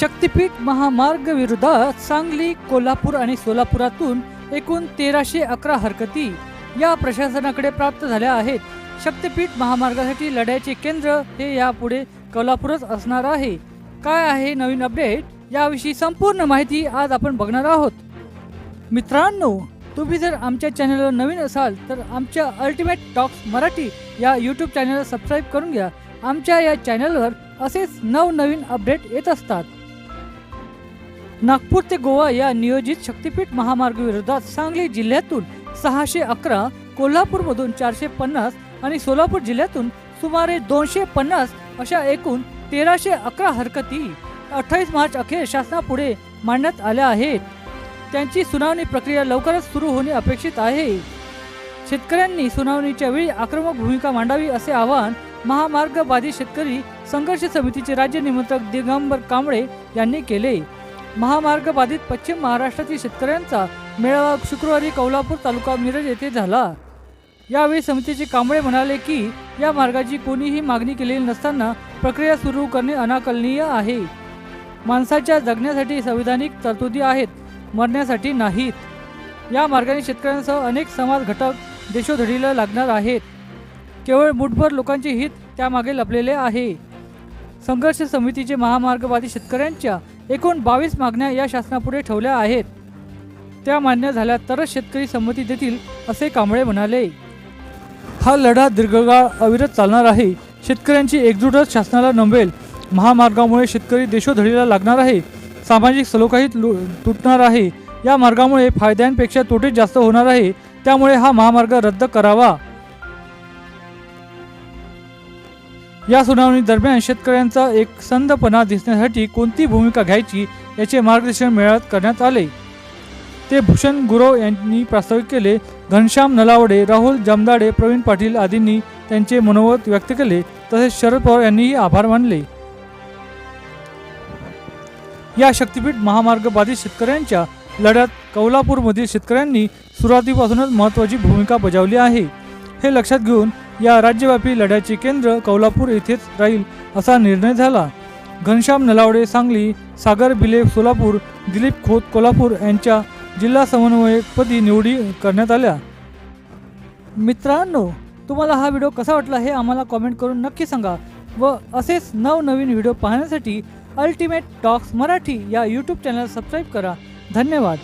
शक्तिपीठ महामार्ग विरोधात सांगली कोल्हापूर आणि सोलापुरातून एकूण तेराशे अकरा हरकती या प्रशासनाकडे प्राप्त झाल्या आहेत. शक्तिपीठ महामार्गासाठी लढ्याचे केंद्र हे यापुढे कोल्हापूरच असणार आहे. काय आहे नवीन अपडेट? याविषयी संपूर्ण माहिती आज आपण बघणार आहोत. मित्रांनो तुम्ही जर आमच्या चॅनलवर नवीन असाल तर आमच्या अल्टिमेट टॉक्स मराठी या यूट्यूब चॅनलला सबस्क्राईब करून घ्या. आमच्या या चॅनलवर असेच नवनवीन अपडेट येत असतात. नागपूर ते गोवा या नियोजित शक्तिपीठ महामार्ग विरोधात सांगली जिल्ह्यातून सहाशे अकरा कोल्हापूरमधून चारशे पन्नास आणि सोलापूर जिल्ह्यातून सुमारे दोनशे पन्नास अशा एकूण तेराशे अकरा हरकती अठ्ठावीस मार्च अखेर शासनापुढे मांडण्यात आल्या आहेत. त्यांची सुनावणी प्रक्रिया लवकरच सुरू होणे अपेक्षित आहे. शेतकऱ्यांनी सुनावणीच्या वेळी आक्रमक भूमिका मांडावी असे आवाहन महामार्ग बाधित शेतकरी संघर्ष समितीचे राज्य निमंत्रक दिगंबर कांबळे यांनी केले. महामार्ग बाधित पश्चिम महाराष्ट्रातील शेतकऱ्यांचा मेळावा शुक्रवारी कोल्हापूर तालुका मिरज येथे झाला. यावेळी समितीचे कांबळे म्हणाले की या मार्गाची कोणीही मागणी केलेली नसताना प्रक्रिया सुरू करणे अनाकलनीय आहे. माणसाच्या जगण्यासाठी संविधानिक तरतुदी आहेत मरण्यासाठी नाहीत. या मार्गाने शेतकऱ्यांसह अनेक समाज घटक देशोधडीला लागणार आहेत. केवळ मुठभर लोकांचे हित त्यामागे लपलेले आहे. संघर्ष समितीचे महामार्गवादी शेतकऱ्यांच्या एकूण बावीस मागण्या या शासनापुढे ठेवल्या आहेत. त्या मान्य झाल्या तरच शेतकरी संमती देतील असे कांबळे म्हणाले. हा लढा दीर्घकाळ अविरत चालणार आहे. शेतकऱ्यांची एकजूटच शासनाला नंबेल महामार्गामुळे शेतकरी देशोधडीला लागणार आहे. सामाजिक सलोखाही लु- तुटणार आहे. या मार्गामुळे फायद्यांपेक्षा तोटे जास्त होणार आहे. त्यामुळे हा महामार्ग रद्द करावा. या सुनावणी दरम्यान शेतकऱ्यांचा एक संधपणा दिसण्यासाठी कोणती भूमिका घ्यायची याचे मार्गदर्शन मेळाव्यात करण्यात आले. ते भूषण गुरव यांनी प्रास्ताविक केले. घनश्याम नलावडे राहुल जमदाडे प्रवीण पाटील आदींनी त्यांचे मनोगत व्यक्त केले. तसेच शरद पवार यांनीही आभार मानले. या शक्तीपीठ महामार्ग बाधित शेतकऱ्यांच्या लढ्यात कोल्हापूरमधील शेतकऱ्यांनी सुरुवातीपासूनच महत्त्वाची भूमिका बजावली आहे. हे लक्षात घेऊन या राज्यव्यापी लढ्याचे केंद्र कोल्हापूर येथेच राहील असा निर्णय झाला. घनश्याम नलावडे सांगली सागर बिले सोलापूर दिलीप खोत कोल्हापूर यांच्या जिल्हा समन्वयकपदी निवडी करण्यात आल्या. मित्रांनो तुम्हाला हा व्हिडिओ कसा वाटला हे आम्हाला कॉमेंट करून नक्की सांगा व असेच नवनवीन व्हिडिओ पाहण्यासाठी अल्टिमेट टॉक्स मराठी या यूट्यूब चॅनल सबस्क्राईब करा. धन्यवाद.